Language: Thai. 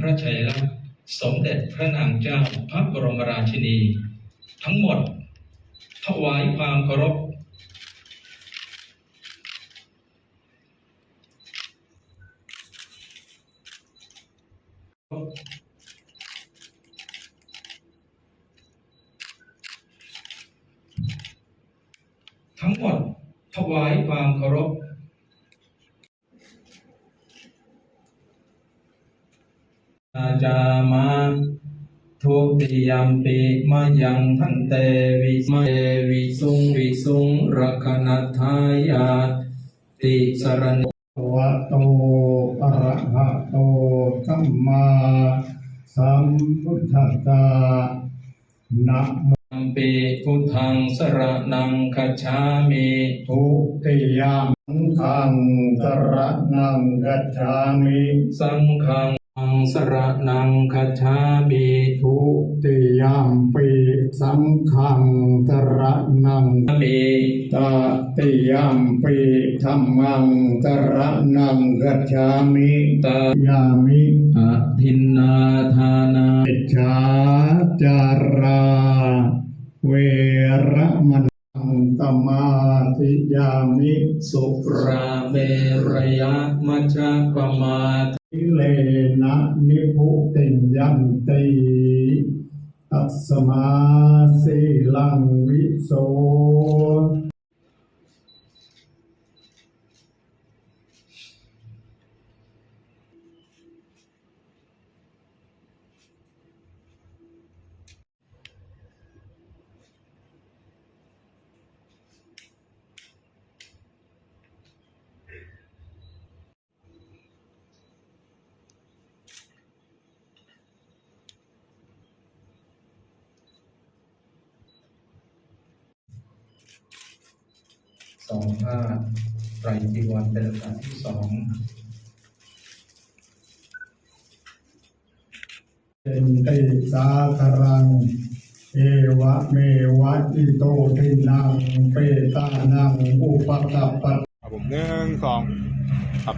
พระชัยลักษณ์สมเด็จพระนางเจ้าพระบรมราชินี ทั้งหมด ถวายความเคารพทั้งหมดถวายความเคารพ อาจามาทุติยมปิมายังพันเตวิมาเตวิสุงวิสุงรักนัทายาติสรณวะโตอะระหะโตสัมมาสัมพุทธัสสะนะโมัมปิพุทธังสระนังคัจฉามิทุติยมขังสระนังกัจฉามิสังฆัง สรนังคัจฉามิทุติยามปีสังขังสรนังมิตติยามปีธรรมังสรนังกัจฉามิตายามิอภินนาทานาอิจฉาจารา เวระมนังตมาธิยามิสุราเมรยะมัจจปมาททิ เลนะนิพุติยันติตัสมาสีลังวิโส สองผ้าไตรจีวรเป็นลำดับที่สองเป็นติสาครัง เอวะเมวะอิโตทินังเปตานัง อุปตัปปะครับผมหนึ่งสองครับ